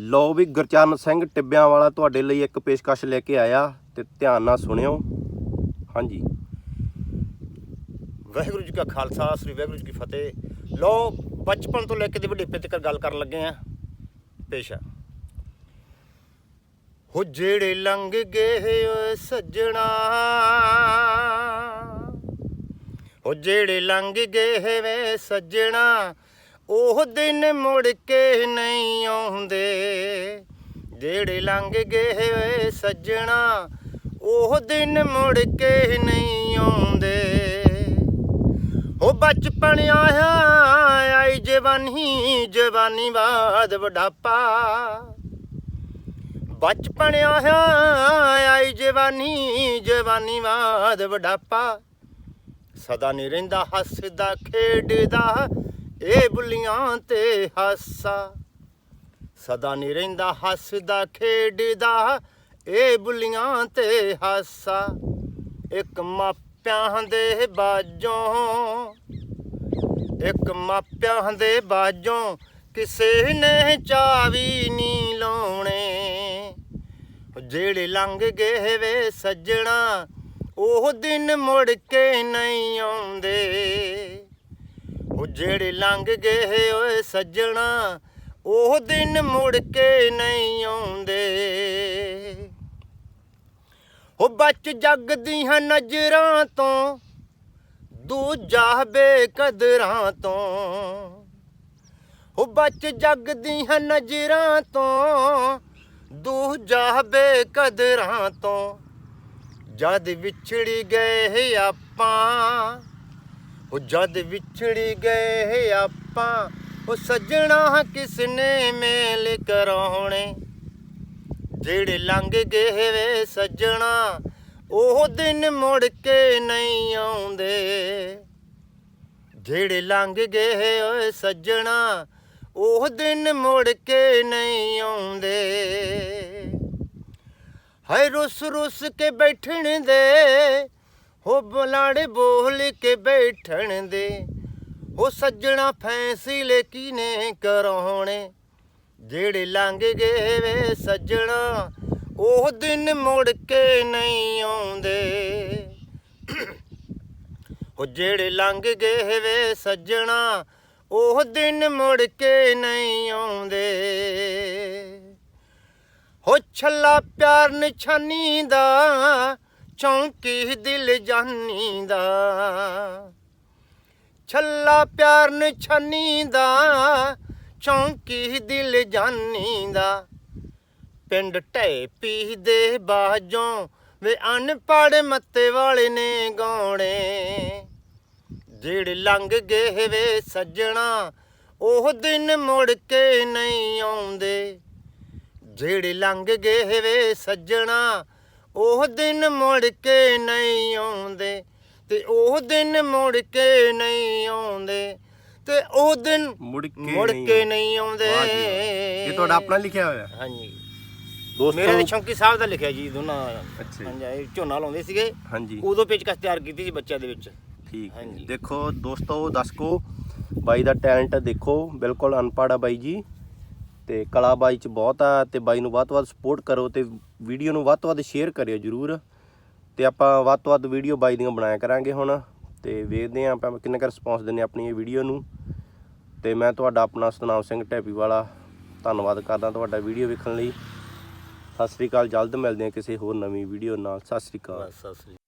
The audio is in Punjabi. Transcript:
ਲੋ ਵੀ ਗੁਰਚਰਨ ਸਿੰਘ ਟਿੱਬਿਆਂ ਵਾਲਾ ਤੁਹਾਡੇ ਲਈ ਇੱਕ ਪੇਸ਼ਕਸ਼ ਲੈ ਕੇ ਆਇਆ ਤੇ ਧਿਆਨ ਨਾਲ ਸੁਣਿਓ। ਹਾਂਜੀ। ਵਾਹਿਗੁਰੂ ਜੀ ਕਾ ਖਾਲਸਾ, ਸ੍ਰੀ ਵਾਹਿਗੁਰੂ ਜੀ ਕੀ ਫਤਿਹ। ਲੋ ਬਚਪਨ ਤੋਂ ਲੈ ਕੇ ਤੇ ਵੱਡੇਪੇ ਤੱਕ ਗੱਲ ਕਰਨ ਲੱਗੇ ਆ। ਪੇਸ਼ਾ ਹੋ ਜਿਹੜੇ ਲੰਘ ਗਏ ਓਏ ਸੱਜਣਾ। ਹੋ ਜਿਹੜੇ ਲੰਘ ਗਏ ਵੇ ਸੱਜਣਾ। ਉਹ ਦਿਨ ਮੁੜ ਕੇ ਨਹੀਂ ਆਉਂਦੇ। ਜਿਹੜੇ ਲੰਘ ਗਏ ਵੇ ਸੱਜਣਾ, ਉਹ ਦਿਨ ਮੁੜ ਕੇ ਨਹੀਂ ਆਉਂਦੇ। ਉਹ ਬਚਪਨ ਆਇਆ, ਆਈ ਜਵਾਨੀ ਜਵਾਨੀ ਬਾਦ ਵਡਾਪਾ ਬਚਪਨ ਆਇਆ, ਆਈ ਜਵਾਨੀ ਜਵਾਨੀ ਬਾਦ ਵਡਾਪਾ ਸਦਾ ਨਹੀਂ ਰਹਿੰਦਾ, ਹੱਸਦਾ, ਖੇਡਦਾ ਇਹ ਬੁੱਲੀਆਂ ਤੇ ਹਾਸਾ। ਸਦਾ ਨਹੀਂ ਰਹਿੰਦਾ ਹੱਸਦਾ, ਖੇਡਦਾ। ਇਹ ਬੁੱਲੀਆਂ ਤੇ ਹਾਸਾ। ਇੱਕ ਮਾਪਿਆਂ ਦੇ ਬਾਝੋਂ, ਇੱਕ ਮਾਪਿਆਂ ਦੇ ਬਾਝੋਂ ਕਿਸੇ ਨੇ ਚਾਵੀ ਨਹੀਂ ਲਾਉਣੇ। ਜਿਹੜੇ ਲੰਘ ਗਏ ਵੇ ਸੱਜਣਾ, ਉਹ ਦਿਨ ਮੁੜ ਕੇ ਨਹੀਂ ਆਉਂਦੇ। ਜਿਹੜੇ ਲੰਘ ਗਏ ਓਏ ਸੱਜਣਾ, ਉਹ ਦਿਨ ਮੁੜ ਕੇ ਨਹੀਂ ਆਉਂਦੇ। ਉਹ ਬਚ ਜੱਗ ਦੀਆਂ ਨਜ਼ਰਾਂ ਤੋਂ, ਦੂਜਾ ਬੇਕਦਰਾਂ ਤੋਂ। ਉਹ ਬਚ ਜੱਗ ਦੀਆਂ ਨਜ਼ਰਾਂ ਤੋਂ, ਦੂਜਾ ਬੇਕਦਰਾਂ ਤੋਂ। ਜਦ ਵਿਛੜੀ ਗਏ ਆਪਾਂ ਉਹ ਜਦ ਵਿਛੜੀ ਗਏ ਆਪਾਂ, ਉਹ ਸੱਜਣਾ ਕਿਸਨੇ ਮੇਲ ਕਰਾਉਣੇ? ਜਿਹੜੇ ਲੰਘ ਗਏ ਵੇ ਸੱਜਣਾ, ਉਹ ਦਿਨ ਮੁੜ ਕੇ ਨਹੀਂ ਆਉਂਦੇ। ਜਿਹੜੇ ਲੰਘ ਗਏ ਓਏ ਸੱਜਣਾ, ਉਹ ਦਿਨ ਮੁੜ ਕੇ ਨਹੀਂ ਆਉਂਦੇ। ਹਾਏ ਰੁੱਸ ਰੁੱਸ ਕੇ ਬੈਠਣ ਦੇ ਹੋ ਬਲਾੜੇ ਬੋਲ ਕੇ ਬੈਠਣ ਦੇ। ਉਹ ਸੱਜਣਾ ਫੈਸਲੇ ਕੀਨੇ ਕਰਾਉਣੇ? ਜਿਹੜੇ ਲੰਘ ਗਏ ਵੇ ਸੱਜਣਾ, ਉਹ ਦਿਨ ਮੁੜ ਕੇ ਨਹੀਂ ਆਉਂਦੇ। ਉਹ ਜਿਹੜੇ ਲੰਘ ਗਏ ਵੇ ਸੱਜਣਾ, ਉਹ ਦਿਨ ਮੁੜ ਕੇ ਨਹੀਂ ਆਉਂਦੇ। ਹੋ ਛੱਲਾ ਪਿਆਰ ਨਿਛਾਨੀ ਦਾ ਚੌਂਕੀ ਦਿਲ ਜਾਨੀ ਦਾ ਛੱਲਾ ਪਿਆਰ ਨਿਛਾਨੀ ਦਾ ਚੌਂਕੀ ਦਿਲ ਜਾਨੀ ਦਾ ਪਿੰਡ ਢੇ ਪੀ ਦੇ ਬਾਜੋਂ, ਵੇ ਅਨਪੜ ਮੱਤੇ ਵਾਲੇ ਨੇ ਗਾਉਣੇ। ਜਿਹੜੇ ਲੰਘ ਗਏ ਵੇ ਸੱਜਣਾ, ਉਹ ਦਿਨ ਮੁੜ ਕੇ ਨਹੀਂ ਆਉਂਦੇ। ਜਿਹੜੇ ਲੰਘ ਗਏ ਵੇ ਸੱਜਣਾ ਉਹ ਦਿਨ ਮੁੜ ਕੇ ਨਹੀਂ ਆਉਂਦੇ ਤੇ ਉਹ ਦਿਨ ਮੁੜ ਕੇ ਨਹੀਂ ਆਉਂਦੇ ਤੇ ਉਹ ਦਿਨ ਮੁੜ ਕੇ ਮੁੜ ਨਹੀਂ ਕੇ ਨਹੀਂ ਆਉਂਦੇ। ਇਹ ਤੁਹਾਡਾ ਆਪਣਾ ਲਿਖਿਆ ਹੋਇਆ? ਹਾਂਜੀ। ਦੋਸਤੋ ਮੇਰੇ ਤੇ ਸ਼ੌਂਕੀ ਸਾਹਿਬ ਦਾ ਲਿਖਿਆ ਜੀ ਦੋਨਾਂ ਅੱਛਾ ਜੀ। ਹਾਂਜੀ ਇਹ ਝੋਨਾ ਲਾਉਂਦੇ ਸੀਗੇ। ਹਾਂਜੀ। ਉਦੋਂ ਪੇਚਕਸ ਤਿਆਰ ਕੀਤੀ ਸੀ ਬੱਚਿਆਂ ਦੇ ਵਿੱਚ। ਠੀਕ ਹੈ। ਹਾਂਜੀ। ਦੇਖੋ ਦੋਸਤੋ ਦਸਕੋ ਬਾਈ ਦਾ ਟੈਲੈਂਟ ਦੇਖੋ। ਬਿਲਕੁਲ ਅਨਪੜ੍ਹ ਆ ਬਾਈ ਜੀ। ਤੇ ਕਲਾ ਬਾਈ ਚ ਬਹੁਤ ਆ ਤੇ ਬਾਈ ਨੂੰ ਵੱਧ ਤੋਂ ਵੱਧ ਸਪੋਰਟ ਕਰੋ ਤੇ ਵੀਡੀਓ ਨੂੰ ਵੱਧ ਤੋਂ ਵੱਧ ਸ਼ੇਅਰ ਕਰਿਓ ਜਰੂਰ। ਤੇ ਆਪਾਂ ਵੱਧ ਤੋਂ ਵੱਧ ਵੀਡੀਓ ਬਾਈ ਦੀਆਂ ਬਣਾਇਆ ਕਰਾਂਗੇ ਹੁਣ ਤੇ ਵੇਖਦੇ ਆਂ ਆਪਾਂ ਕਿੰਨਾ ਕੁ ਰਿਸਪੌਂਸ ਦਿੰਨੇ ਆਪਣੀ ਇਹ ਵੀਡੀਓ ਨੂੰ। ਤੇ ਮੈਂ ਤੁਹਾਡਾ ਆਪਣਾ ਸਤਨਾਮ ਸਿੰਘ ਢੈਪੀ ਵਾਲਾ ਧੰਨਵਾਦ ਕਰਦਾ ਤੁਹਾਡਾ ਵੀਡੀਓ ਵੇਖਣ ਲਈ। ਸਤਿ ਸ੍ਰੀ ਅਕਾਲ, ਜਲਦ ਮਿਲਦੇ ਹਾਂ ਕਿਸੇ ਹੋਰ ਨਵੀਂ ਵੀਡੀਓ ਨਾਲ। ਸਤਿ ਸ੍ਰੀ ਅਕਾਲ। ਸਤਿ ਸ੍ਰੀ ਅਕਾਲ